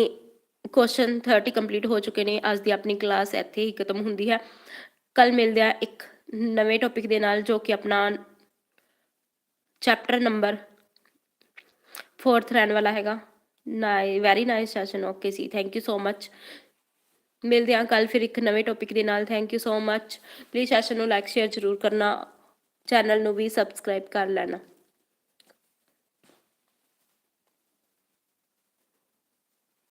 Speaker 1: ਕੁਐਸਚਨ 30 ਕੰਪਲੀਟ ਹੋ ਚੁੱਕੇ ਨੇ, ਅੱਜ ਦੀ ਆਪਣੀ ਕਲਾਸ ਇੱਥੇ ਹੀ ਖਤਮ ਹੁੰਦੀ ਹੈ। ਕੱਲ ਮਿਲਦੇ ਆ ਇੱਕ ਨਵੇਂ ਟੌਪਿਕ ਦੇ ਨਾਲ ਜੋ ਕਿ ਆਪਣਾ ਚੈਪਟਰ ਨੰਬਰ 4th ਰਹਿਣ ਵਾਲਾ ਹੈਗਾ। ਨਾਈ ਵੈਰੀ ਨਾਈਸ ਸੈਸ਼ਨ ਓਕੇ ਸੀ। ਥੈਂਕ ਯੂ ਸੋ ਮੱਚ ਮਿਲਦੇ ਹਾਂ ਕੱਲ ਫਿਰ ਇੱਕ ਨਵੇਂ ਟੌਪਿਕ ਦੇ ਨਾਲ। Thank you so much please session ਨੂੰ ਲਾਈਕ ਸ਼ੇਅਰ ਜ਼ਰੂਰ ਕਰਨਾ। ਚੈਨਲ ਨੂੰ ਵੀ ਸਬਸਕ੍ਰਾਈਬ ਕਰ ਲੈਣਾ।